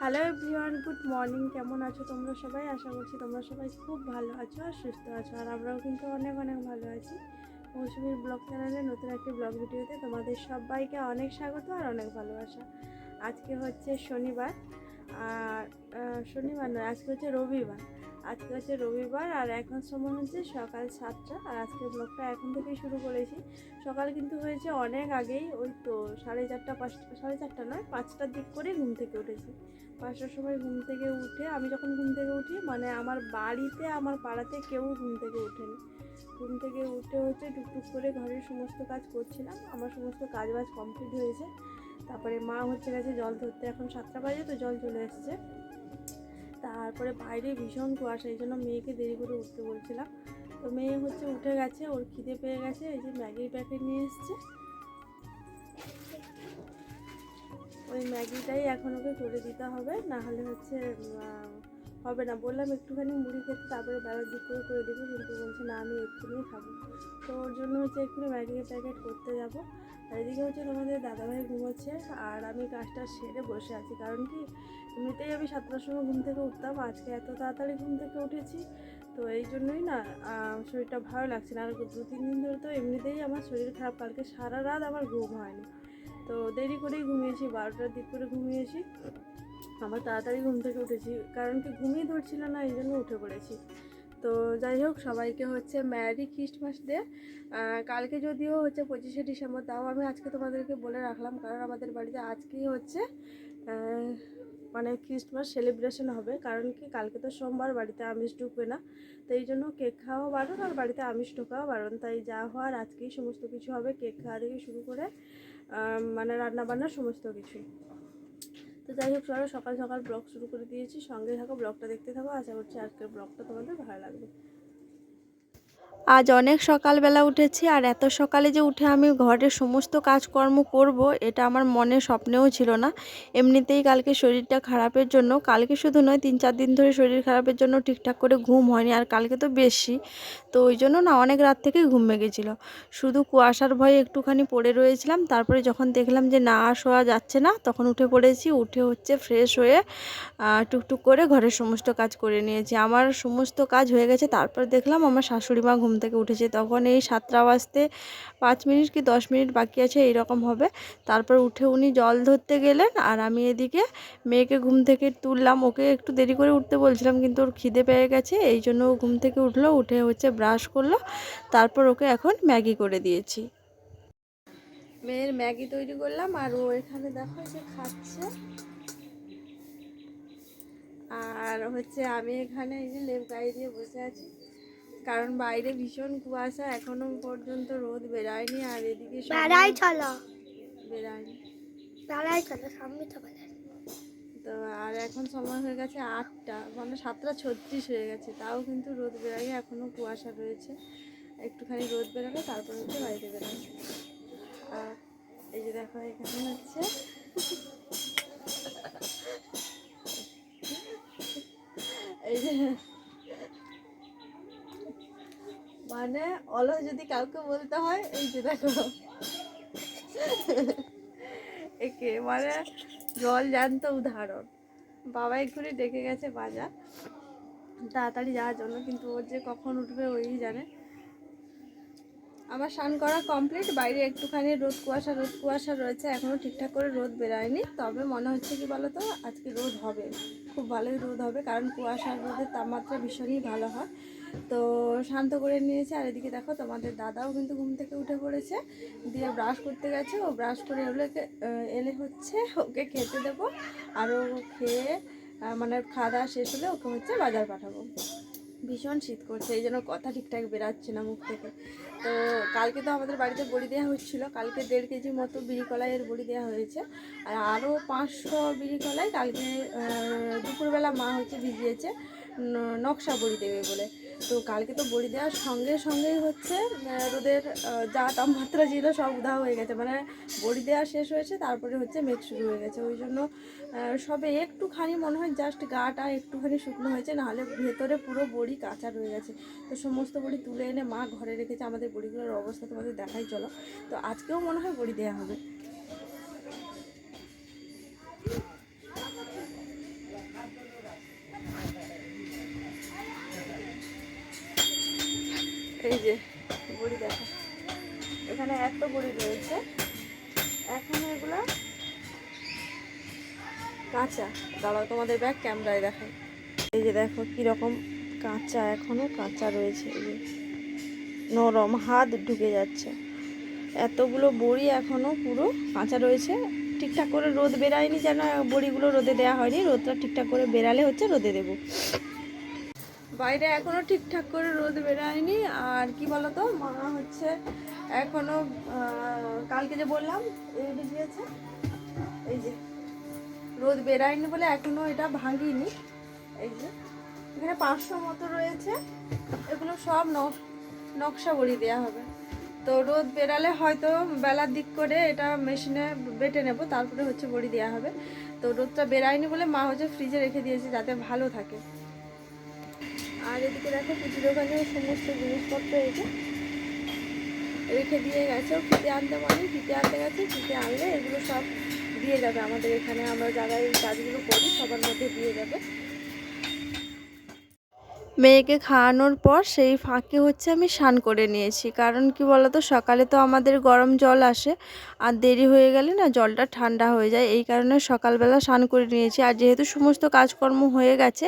Hello everyone good morning কেমন আছো তোমরা সবাই? আশা করছি তোমরা সবাই খুব ভালো আছো আর সুস্থ আছো, আর আমরাও কিন্তু অনেক অনেক ভালো আছি। মৌসুমীর ব্লগ চ্যানেলে নতুন একটি ব্লগ ভিডিওতে তোমাদের সবাইকে অনেক স্বাগত আর অনেক ভালোবাসা। আজকে হচ্ছে শনিবার, আর শনিবার নয়, আজকে হচ্ছে রবিবার। আজকে হচ্ছে রবিবার আর এখন সময় হচ্ছে সকাল সাতটা। আর আজকের ব্লগটা এখন থেকেই শুরু করেছি। সকাল কিন্তু হয়েছে অনেক আগেই, ওই তো সাড়ে চারটা পাঁচটা সাড়ে চারটা নয়, পাঁচটার দিক করে ঘুম থেকে উঠেছি। পাঁচটার সময় ঘুম থেকে উঠে আমি যখন ঘুম থেকে উঠি মানে আমার বাড়িতে, আমার পাড়াতে কেউ ঘুম থেকে ওঠেনি। ঘুম থেকে উঠে হচ্ছে টুকটুক করে ঘরের সমস্ত কাজ করছিলাম। আমার সমস্ত কাজ বাজ কমপ্লিট হয়েছে। তারপরে মা হচ্ছে গেছে জল ধরতে। এখন সাতটা বাজে, তো জল চলে এসেছে। তারপরে বাইরে ভীষণ কুয়াশা, এই জন্য মেয়েকে দেরি করে উঠতে বলছিলাম। তো মেয়ে হচ্ছে উঠে গেছে, ওর খিদে পেয়ে গেছে, এই যে ম্যাগির প্যাকেট নিয়ে এসছে। ওই ম্যাগিটাই এখন ওকে করে দিতে হবে, না হলে হচ্ছে হবে না। বললাম একটুখানি মুড়ি খেতে, তারপরে বেলার দিক করে করে দেবো, কিন্তু বলছে না, আমি এক্ষুনি খাব। তো ওর জন্য হচ্ছে এক্ষুনি ম্যাগির প্যাকেট করতে যাব। আর এদিকে হচ্ছে তোমাদের দাদাভাই ঘুমোচ্ছে, আর আমি কাজটা সেরে বসে আছি। কারণ কি এমনিতেই আমি সাতটার সময় ঘুম থেকে উঠতাম। আজকে এত তাড়াতাড়ি ঘুম থেকে উঠেছি, তো এই জন্যই না শরীরটা ভালো লাগছে না। আর দু তিন দিন ধরে তো এমনিতেই আমার শরীর খারাপ। কালকে সারা রাত আমার ঘুম হয়নি। তো দেরি করেই ঘুমিয়েছি, বারোটার দিক করে ঘুমিয়েছি। আবার তাড়াতাড়ি ঘুম থেকে উঠেছি। কারণ কি ঘুমিয়ে ধরছিল না, এই জন্য উঠে পড়েছি। তো যাই হোক, সবাইকে হচ্ছে ম্যারি খ্রিস্টমাস ডে কালকে যদিও হচ্ছে পঁচিশে ডিসেম্বর, তাও আমি আজকে তোমাদেরকে বলে রাখলাম। কারণ আমাদের বাড়িতে আজকেই হচ্ছে মানে খ্রিস্টমাস সেলিব্রেশন হবে। কারণ কি, কালকে তো সোমবার, বাড়িতে আমিষ ঢুকবে না। তো এই জন্য কেক খাওয়া বারণ আর বাড়িতে আমিষ ঢোকাও বারণ। তাই যা হওয়ার আজকেই সমস্ত কিছু হবে কেক খাওয়া থেকে শুরু করে মানে রান্না বান্না সমস্ত কিছু। তো যাই হোক সকাল সকাল ব্লগ শুরু করে দিয়েছি। সঙ্গে থাকো, ব্লগটা দেখতে থাকো। আশা করছি আজকের ব্লগটা তোমাদের ভালো লাগবে। আজ অনেক সকালবেলা উঠেছি আর এত সকালে যে উঠে আমি ঘরের সমস্ত কাজকর্ম করব, এটা আমার মনে স্বপ্নেও ছিল না। এমনিতেই কালকে শরীরটা খারাপের জন্য, কালকে শুধু নয়, তিন চার দিন ধরে শরীর খারাপের জন্য ঠিকঠাক করে ঘুম হয়নি আর কালকে তো বেশি। তো ওই জন্য না অনেক রাত থেকেই ঘুম ভেঙেছিল। শুধু কুয়াশার ভয়ে একটুখানি পড়ে রয়েছিলাম, তারপরে যখন দেখলাম যে না শোয়া যাচ্ছে না, তখন উঠে পড়েছি, উঠে হচ্ছে ফ্রেশ হয়ে টুকটুক করে ঘরের সমস্ত কাজ করে নিয়েছি। আমার সমস্ত কাজ হয়ে গেছে, তারপর দেখলাম আমার শাশুড়ি মা ঘুম থেকে উঠেছে। তখন এই সাতটা বাজতে পাঁচ মিনিট কি দশ মিনিট বাকি আছে এইরকম হবে। তারপর উঠে উনি জল ধরতে গেলেন আর আমি এদিকে মেয়েকে ঘুম থেকে তুললাম। ওকে একটু দেরি করে উঠতে বলছিলাম কিন্তু ওর খিদে পেয়ে গেছে। এই জন্য ও ঘুম থেকে উঠল, উঠে হচ্ছে ব্রাশ করল। তারপর ওকে এখন ম্যাগি করে দিয়েছি। মেয়ের ম্যাগি তৈরি করলাম আর ও এখানে দেখো যে খাচ্ছে। আর হচ্ছে আমি এখানে এই যে লেপ গায়ে দিয়ে বসে আছি। কারণ বাইরে ভীষণ কুয়াশা এখনও পর্যন্ত রোদ বেরায়নি আর এদিকে বেড়াই চলো। বেরায়নি বেড়াই চলো সামনে তো বেড়াই। তো আর এখন সময় হয়ে গেছে আটটা মানে সাতটা ছত্রিশ হয়ে গেছে তাও কিন্তু রোদ বেরায়নি এখনও কুয়াশা রয়েছে। একটুখানি রোদ বেরোলে তারপর হচ্ছে বাড়িতে বেরোবে আর এই যে দেখো এখানে হচ্ছে এই যে মানে অলস যদি কাউকে বলতে হয়, এই যে দেখো। একে মানে জল জ্যান্ত উদাহরণ। বাবা এক্ষুনি ডেকে গেছে বাজার। তাড়াতাড়ি যাওয়ার জন্য, কিন্তু ওর যে কখন উঠবে ওই জানে। আমার স্নান করা কমপ্লিট বাইরে একটুখানি রোদ, কুয়াশা রোদ, কুয়াশা রয়েছে এখনও ঠিকঠাক করে রোদ বেরায়নি। তবে মনে হচ্ছে কি বলো তো আজকে রোদ হবে। খুব ভালোই রোদ হবে, কারণ কুয়াশার রোদের তাপমাত্রা ভীষণই ভালো হয়। তো শান্ত করে নিয়েছে। আর এদিকে দেখো, তোমাদের দাদাও কিন্তু ঘুম থেকে উঠে পড়েছে। দিয়ে ব্রাশ করতে গেছে। ও ব্রাশ করে এলে এলে হচ্ছে ওকে খেতে দেবো। আর ও খেয়ে মানে খাওয়া দাওয়া শেষ হলে ওকে হচ্ছে বাজার পাঠাবো। ভীষণ শীত করছে। এই জন্য কথা ঠিকঠাক বেরাচ্ছে না মুখ থেকে। তো কালকে তো আমাদের বাড়িতে বড়ি দেওয়া হচ্ছিল। কালকে দেড় কেজি মতো বিড়ি কলাইয়ের বড়ি দেওয়া হয়েছে। আর আরও পাঁচশো বিড়ি কলাই কালকে দুপুরবেলা মা হচ্ছে ভিজিয়েছে নকশা বড়ি দেবে বলে। তো কালকে তো বড়ি দেওয়ার সঙ্গে সঙ্গেই হচ্ছে রোদের যা তাপমাত্রা ছিল সব উধাও হয়ে গেছে। মানে বড়ি দেওয়া শেষ হয়েছে, তারপরে হচ্ছে মেঘ শুরু হয়ে গেছে। ওই জন্য সবে একটুখানি মনে হয় জাস্ট গাটা একটুখানি শুকনো হয়েছে, নাহলে ভেতরে পুরো বড়ি কাঁচা রয়ে গেছে। তো সমস্ত বড়ি তুলে এনে মা ঘরে রেখেছে, আমাদের বড়িগুলোর অবস্থা তোমাদের দেখাই, চলো। তো আজকেও মনে হয় বড়ি দেওয়া হবে। যে বড়ি দেখো। এখানে এত বড়ি রয়েছে। এখন এগুলো কাঁচা। দাঁড়াও, তোমাদের ব্যাগ ক্যামেরায় দেখাই। এই যে দেখো কীরকম কাঁচা এখনও, কাঁচা রয়েছে এই যে। নরম, হাত ঢুকে যাচ্ছে। এতগুলো বড়ি এখনও পুরো কাঁচা রয়েছে। ঠিকঠাক করে রোদ বেরায়নি যেন, বড়িগুলো রোদে দেওয়া হয়নি। রোদটা ঠিকঠাক করে বেরালে হচ্ছে রোদে দেবো। বাইরে এখনও ঠিকঠাক করে রোদ বেরায়নি। আর কি বলতো মা হচ্ছে এখনও আহ, কালকে যে বললাম এই এই যে রোদ বেরায়নি বলে এখনও এটা ভাঙিনি। এই যে এখানে পাঁচশো মতো রয়েছে। এগুলো সব নকশা বড়ি দেওয়া হবে। তো রোদ বেরালে হয়তো বেলার দিক করে এটা মেশিনে বেটে নেব তারপরে হচ্ছে বড়ি দেওয়া হবে। তো রোদটা বেরায়নি বলে মা হচ্ছে ফ্রিজে রেখে দিয়েছে যাতে ভালো থাকে। আর এদিকে দেখো কিছু দোকানের সমস্ত জিনিসপত্র রেখে রেখে দিয়ে গেছে। ফিতে আনতে মানে ফিতে আনতে গেছে ফিতে আনলে এগুলো সব দিয়ে যাবে। আমাদের এখানে আমরা যারা এই কাজগুলো করি সবার মধ্যে দিয়ে যাবে। মেয়েকে খাওয়ানোর পর সেই ফাঁকে হচ্ছে আমি স্নান করে নিয়েছি। কারণ কি বলতো, সকালে তো আমাদের গরম জল আসে, আর দেরি হয়ে গেলে না জলটা ঠান্ডা হয়ে যায়। এই কারণে সকালবেলা স্নান করে নিয়েছি। আর যেহেতু সমস্ত কাজকর্ম হয়ে গেছে,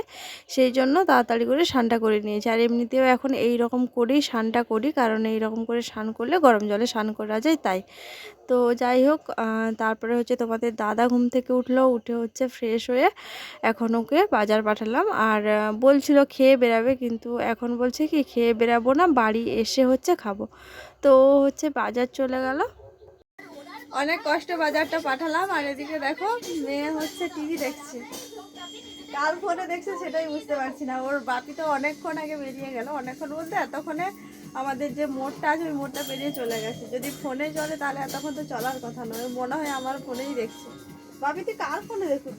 সেই জন্য তাড়াতাড়ি করে স্নানটা করে নিয়েছি। আর এমনিতেও এখন এই রকম করেই স্নানটা করি, কারণ এই রকম করে স্নান করলে গরম জলে স্নান করা যায়, তাই। তো যাই হোক তারপরে হচ্ছে তোমাদের দাদা ঘুম থেকে উঠল, উঠে হচ্ছে ফ্রেশ হয়ে এখন ওকে বাজার পাঠালাম। আর বলছিল খেয়ে বেরাবে, কিন্তু এখন বলছে কি, খেয়ে বেরাবো না, বাড়ি এসে হচ্ছে খাব। তো হচ্ছে বাজার চলে গেল। অনেক কষ্টে বাজারটা পাঠালাম, আর এদিকে দেখো, মেয়ে হচ্ছে টিভি দেখছে। কার ফোনে দেখছে সেটাই বুঝতে পারছি না। ওর বাপি তো অনেকক্ষণ আগে বেরিয়ে গেল। অনেকক্ষণ বলতে এতক্ষণে আমাদের যে মোড়টা আছে, ওই মোড়টা পেরিয়ে চলে গেছে। যদি ফোনে চলে, তাহলে এতক্ষণ তো চলার কথা নয়। মনে হয় আমার ফোনেই দেখছে। বাপি তুই কার ফোনে দেখুন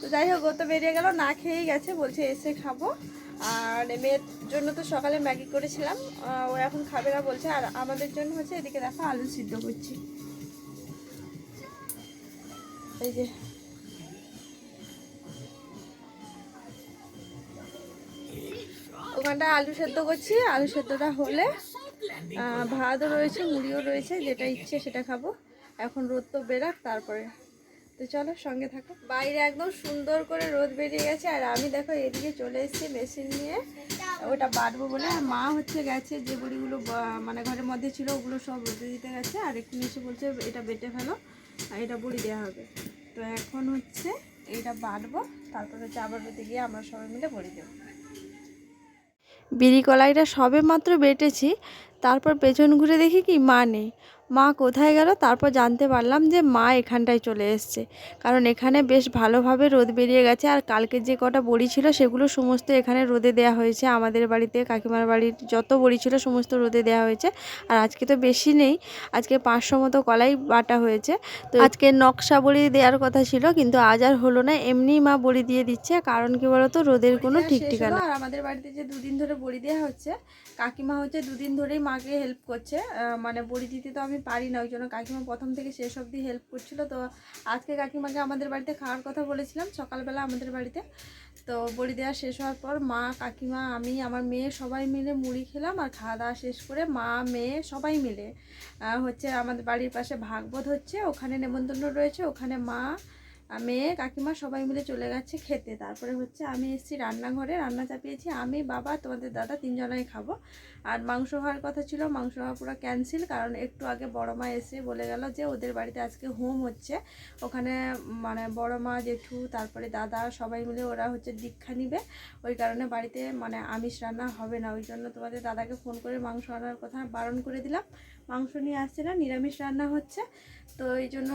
তো যাই হোক, ও তো বেরিয়ে গেল। না খেয়েই গেছে, বলছে এসে খাব। আর মেয়ের জন্য তো সকালে ম্যাগি করেছিলাম। ও এখন খাবে না, বলছে। আর আমাদের জন্য হচ্ছে এদিকে দেখো আলু সিদ্ধ করছি। এই যে। ওখানটা আলু সেদ্ধ করছি, আলু সেদ্ধটা হলে ভাতও রয়েছে, মুড়িও রয়েছে, যেটা ইচ্ছে সেটা খাব। এখন রোদ তো বেরাক, তারপরে। তো চলো সঙ্গে থাকো। বাইরে একদম সুন্দর করে রোদ বেরিয়ে গেছে, আর আমি দেখো এদিকে চলে এসেছি মেশিন নিয়ে। ওটা বাটবো বলে, আর মা হচ্ছে গেছে, যে বড়িগুলো মানে ঘরের মধ্যে ছিল, ওগুলো সব রোদে দিতে গেছে, আর একটু এসে বলছে, এটা বেটে ফেলো। আর এটা বড়ি দেওয়া হবে। তো এখন হচ্ছে এইটা বাটবো, তারপর হচ্ছে আবার রোদে গিয়ে আমরা সবাই মিলে বড়ি দেবো। বিড়ি কলাইটা সবে মাত্র বেটেছি তারপর পেছন ঘুরে দেখি কি মা নেই। মা কোথায় গেল? তারপর জানতে পারলাম যে মা এখানটায় চলে এসছে। কারণ এখানে বেশ ভালোভাবে রোদ বেরিয়ে গেছে আর কালকে যে কটা বড়ি ছিল সেগুলো সমস্ত এখানে রোদে দেওয়া হয়েছে। আমাদের বাড়িতে কাকিমার বাড়ির যত বড়ি ছিল সমস্ত রোদে দেওয়া হয়েছে। আর আজকে তো বেশি নেই। আজকে পাঁচশো মতো কলাই বাটা হয়েছে। তো আজকে নকশা বড়ি দেওয়ার কথা ছিল কিন্তু আজ আর হলো না। এমনি মা বড়ি দিয়ে দিচ্ছে। কারণ কি বলতো? রোদের কোনো ঠিক ঠিকানা আর আমাদের বাড়িতে যে দুদিন ধরে বড়ি দেওয়া হচ্ছে কাকিমা হচ্ছে দুদিন ধরেই মাকে হেল্প করছে মানে বড়ি দিতে তো আমি পারি না, ওই জন্য কাকিমা প্রথম থেকে শেষ অবধি হেল্প করছিল। তো আজকে কাকিমাকে আমাদের বাড়িতে খাওয়ার কথা বলেছিলাম, সকালবেলা আমাদের বাড়িতে। তো বড়ি দেওয়া শেষ হওয়ার পর মা, কাকিমা, আমি, আমার মেয়ে সবাই মিলে মুড়ি খেলাম আর খাওয়া দাওয়া শেষ করে মা, মেয়ে সবাই মিলে হচ্ছে আমাদের বাড়ির পাশে ভাগবত হচ্ছে, ওখানে নেমন্তন্ন রয়েছে, ওখানে মা মেয়ে কাকিমা সবাই মিলে চলে গেছে খেতে। তারপরে হচ্ছে আমি এসেছি রান্নাঘরে। রান্না চাপিয়েছি। আমি, বাবা, তোমাদের দাদা তিনজনাই খাব। আর মাংস হওয়ার কথা ছিল, মাংস হওয়া পুরো ক্যান্সেল কারণ একটু আগে বড় মা এসে বলে গেল যে, ওদের বাড়িতে আজকে হোম হচ্ছে। ওখানে মানে বড় মা, জেঠু, তারপরে দাদা সবাই মিলে ওরা হচ্ছে দীক্ষা নিবে। ওই কারণে বাড়িতে মানে আমিষ রান্না হবে না। ওই জন্য তোমাদের দাদাকে ফোন করে মাংস আনার কথা বারণ করে দিলাম। মাংস নিয়ে আসছে না, নিরামিষ রান্না হচ্ছে। তো এই জন্য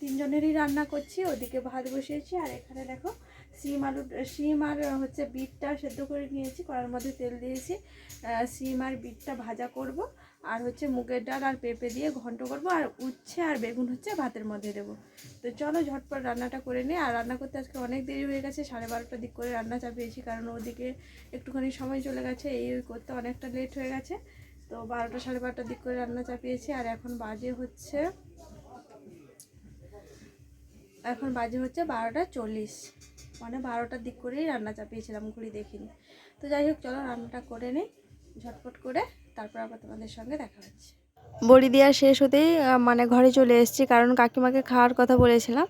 তিনজনেরই রান্না করছি, ওদিকে ভাত বসিয়েছি, আর এখানে দেখো শিম আলু, শিম আর হচ্ছে বিটটা সেদ্ধ করে নিয়েছি, কড়ার মধ্যে তেল দিয়েছি। শিম আর বিটটা ভাজা করব, আর হচ্ছে মুগের ডাল আর পেঁপে দিয়ে ঘন্ট করব, আর উচ্ছে আর বেগুন হচ্ছে ভাতের মধ্যে দেবো। তো চলো ঝটপট রান্নাটা করে নিই, আর রান্না করতে আজকে অনেক দেরি হয়ে গেছে, সাড়ে বারোটার দিক করে রান্না চাপিয়েছি, কারণ ওদিকে একটুখানি সময় চলে গেছে, এই করতে অনেকটা লেট হয়ে গেছে। তো বারোটা সাড়ে বারোটার দিক করে রান্না চাপিয়েছি, আর এখন বাজে হচ্ছে, এখন বাজে হচ্ছে বারোটা চল্লিশ। মানে বারোটার দিক করেই রান্না চাপিয়েছিলাম, ঘুরি দেখিনি। তো যাই হোক, চলো রান্নাটা করে নিই, ঝটপট করে, তারপর আবার তোমাদের সঙ্গে দেখা হচ্ছে। বড়ি দেওয়া শেষ হতেই মানে ঘরে চলে এসেছি, কারণ কাকিমাকে খাওয়ার কথা বলেছিলাম।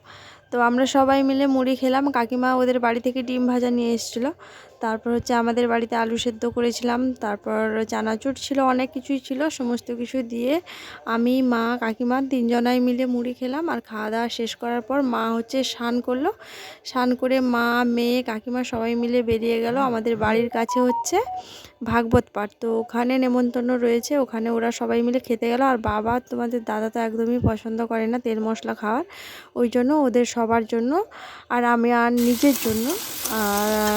তো আমরা সবাই মিলে মুড়ি খেলাম। কাকিমা ওদের বাড়ি থেকে ডিম ভাজা নিয়ে এসেছিল। তারপর হচ্ছে আমাদের বাড়িতে আলু সেদ্ধ করেছিলাম। তারপর চানাচুর ছিল, অনেক কিছুই ছিল। সমস্ত কিছু দিয়ে আমি, মা, কাকিমা তিনজনাই মিলে মুড়ি খেলাম আর খাওয়া দাওয়া শেষ করার পর মা হচ্ছে স্নান করল। স্নান করে মা, মেয়ে, কাকিমা সবাই মিলে বেরিয়ে গেল আমাদের বাড়ির কাছে হচ্ছে ভাগবত পাঠ। তো ওখানে নেমন্তন্ন রয়েছে। ওখানে ওরা সবাই মিলে খেতে গেল। আর বাবা, তোমাদের দাদা তো একদমই পছন্দ করে না তেল মশলা খাওয়ার। ওই জন্য ওদের সবার জন্য আর আমি আর নিজের জন্য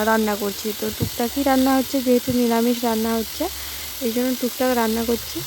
রান্না করছি। তো টুকটাকই রান্না হচ্ছে, যেহেতু নিরামিষ রান্না হচ্ছে, এই জন্য টুকটাক রান্না করছি।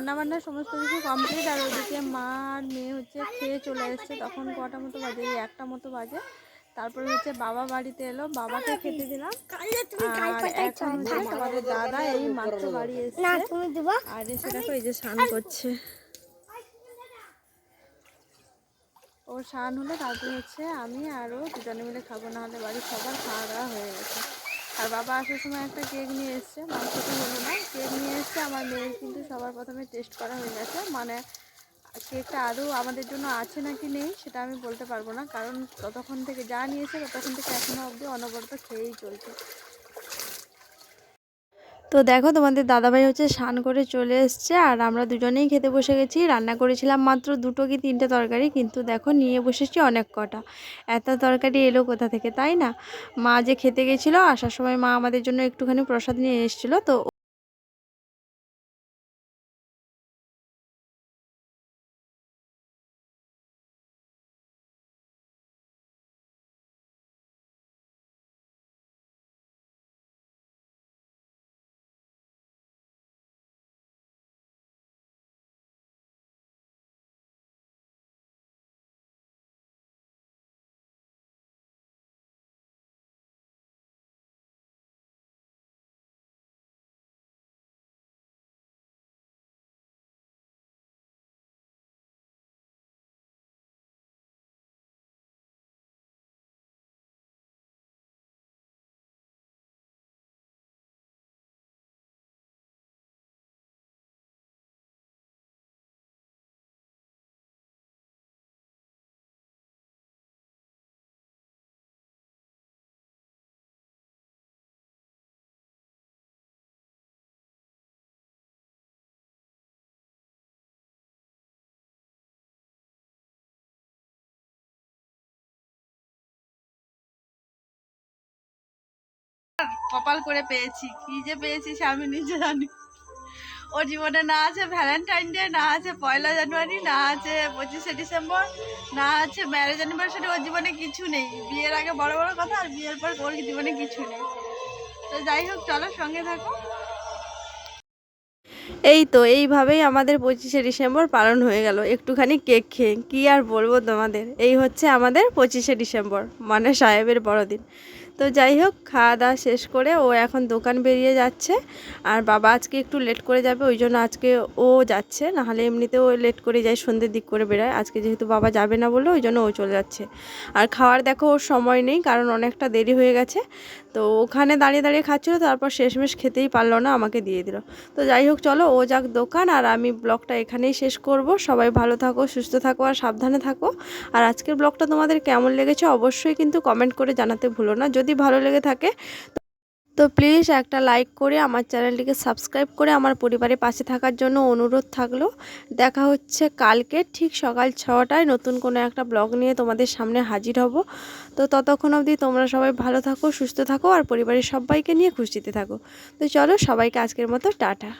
রান্না বান্না সমস্ত কিছু কমপ্লিট আর ওদিকে মা আর মেয়ে হচ্ছে খেয়ে চলে এসছে। তখন কটা মতো বাজে? এই একটা মতো বাজে। তারপরে হচ্ছে বাবা বাড়িতে এলো। বাবাকে খেতে দিলাম। আর এখন তোমাদের দাদা এই মাত্র বাড়ি এসছে। আর এসে দেখো এই যে স্নান করছে। ও স্নান হলে তারপরে হচ্ছে আমি আরও দুজনে মিলে খাব না হলে বাড়ির সবার খাওয়া দাওয়া হয়ে গেছে। আর বাবা আসার সময় একটা কেক নিয়ে এসছে, মাংস তো হলো না। কেক নিয়ে এসছে, আমার মেয়ের কিন্তু সবার প্রথমে টেস্ট করা হয়ে গেছে। মানে কেকটা আদৌ আমাদের জন্য আছে নাকি নেই সেটা আমি বলতে পারব না, কারণ ততক্ষণ থেকে যা নিয়েছে ততক্ষণ থেকে এখনও অবধি অনবরত খেয়েই চলছে। তো দেখো তোমাদের দাদাভাই হচ্ছে স্নান করে চলে এসছে আর আমরা দুজনেই খেতে বসে গেছি। রান্না করেছিলাম মাত্র দুটো কি তিনটে তরকারি, কিন্তু দেখো নিয়ে বসেছি অনেক কটা। এত তরকারি এলো কোথা থেকে, তাই না? মা যে খেতে গেছিল, আসার সময় মা আমাদের জন্য একটুখানি প্রসাদ নিয়ে এসেছিল, তো কপাল করে পেয়েছি। কি যে পেয়েছি সে আমি নিজে জানি। ওর জীবনে না আছে ভ্যালেন্টাইন ডে না আছে পয়লা জানুয়ারি, না আছে পঁচিশে ডিসেম্বর, না আছে ম্যারেজ অ্যানিভার্সারি ওর জীবনে কিছু নেই। বিয়ের আগে বড় বড় কথা আর বিয়ের পর ওর জীবনে কিছু নেই। তো যাই হোক, চলো সঙ্গে থাকো। এই তো, এইভাবেই আমাদের পঁচিশে ডিসেম্বর পালন হয়ে গেল। একটুখানি কেক খেয়ে, কী আর বলব তোমাদের? এই হচ্ছে আমাদের পঁচিশে ডিসেম্বর মানে সাহেবের বড়দিন। তো যাই হোক, খাওয়া দাওয়া শেষ করে ও এখন দোকান বেরিয়ে যাচ্ছে। আর বাবা আজকে একটু লেট করে যাবে, ওই জন্য আজকে ও যাচ্ছে। নাহলে এমনিতেও লেট করে যায়, সন্ধ্যের দিক করে বেরোয়। আজকে যেহেতু বাবা যাবে না বলে, ওই জন্য ও চলে যাচ্ছে। আর খাওয়ার দেখো, ওর সময় নেই, কারণ অনেকটা দেরি হয়ে গেছে। তো ওখানে দাঁড়িয়ে দাঁড়িয়ে খাচ্ছিলো, তারপর শেষমেশ খেতেই পারল না, আমাকে দিয়ে দিল। তো যাই হোক, চলো ও যাক দোকান, আর আমি ব্লগটা এখানেই শেষ করব। সবাই ভালো থাকো, সুস্থ থাকো, আর সাবধানে থাকো। আর আজকের ব্লগটা তোমাদের কেমন লেগেছে, অবশ্যই কিন্তু কমেন্ট করে জানাতে ভুলো না। যদি ভালো লেগে থাকে, তো প্লিজ একটা লাইক করে আমার চ্যানেলটিকে সাবস্ক্রাইব করে আমার পরিবারের পাশে থাকার জন্য অনুরোধ থাকল। দেখা হচ্ছে কালকে ঠিক সকাল ছটায় নতুন কোনো একটা ব্লগ নিয়ে তোমাদের সামনে হাজির হব। তো ততক্ষণ অবধি তোমরা সবাই ভালো থাকো, সুস্থ থাকো আর পরিবারের সবাইকে নিয়ে খুশিতে থাকো। তো চলো সবাইকে আজকের মতো টাটা।